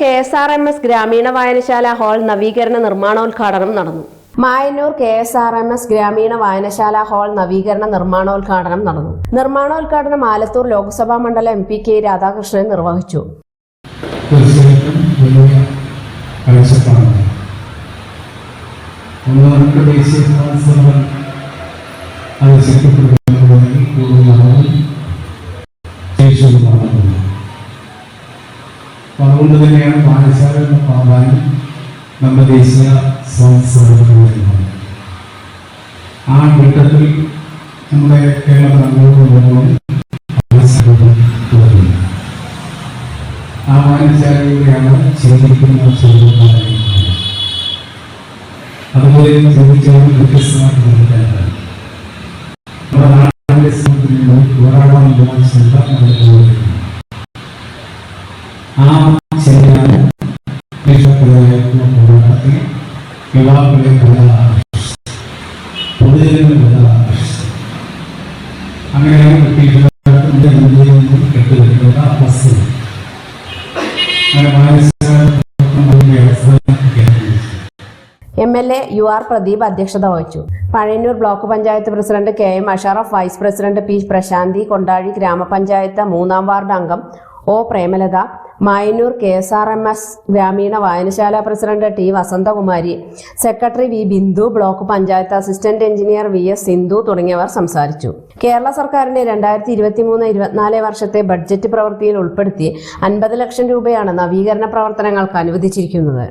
K S R M S ഗ്രാമീണ വായനശാല hall നവീകരണ നിർമ്മാണോദ്ഘാടനം നടന്നു. Mayannur K S R M S ഗ്രാമീണ വായനശാല ഹാൾ നവീകരണ നിർമ്മാണോദ്ഘാടനം നടന്നു. നിർമ്മാണോദ്ഘാടനം ആലത്തൂർ ലോക്സഭാ മണ്ഡലം എം പി കെ രാധാകൃഷ്ണൻ നിർവഹിച്ചു. അത് ശക്തിപ്പെടുത്തുന്നതിൽ അതുകൊണ്ട് തന്നെയാണ് വായനശാല എന്ന പ്രാധാന്യം നമ്മുടെ ദേശീയ സംസ്കൃതമാണ് ആ ഘട്ടത്തിൽ നമ്മുടെ കേരളത്തിൽ അങ്ങോട്ട് പോകുമ്പോൾ ആ വായനശാലയിലൂടെയാണ് ചിന്തിക്കുന്ന ചോദ്യങ്ങളായിരിക്കുന്നത് അതുപോലെ ചോദിച്ചത് വ്യത്യസ്തമായിട്ട് നൽകാനാണ് നമ്മുടെ നാടിന്റെ സമൂഹത്തിന് ധാരാളം ചിന്ത നടത്തുകയാണ് ആ യുവാക്കളെ അങ്ങനെ M L A U R Pradeep അധ്യക്ഷത വഹിച്ചു. Pazhayannur block panchayat president K M Ashraf vice president P Prasanthi Kondazhi ഗ്രാമപഞ്ചായത്ത് മൂന്നാം വാർഡ് അംഗം O Premalatha Mayannur K S R M S ഗ്രാമീണ വായനശാല president T Vasanthakumari secretary V Bindu block panchayat assistant engineer V S Sindhu തുടങ്ങിയവർ സംസാരിച്ചു. കേരള സർക്കാരിന്റെ രണ്ടായിരത്തി ഇരുപത്തി മൂന്ന് ഇരുപത്തിനാല് വർഷത്തെ ബഡ്ജറ്റ് പ്രവൃത്തിയിൽ ഉൾപ്പെടുത്തി അൻപത് ലക്ഷം രൂപയാണ് നവീകരണ പ്രവർത്തനങ്ങൾക്ക് അനുവദിച്ചിരിക്കുന്നത്.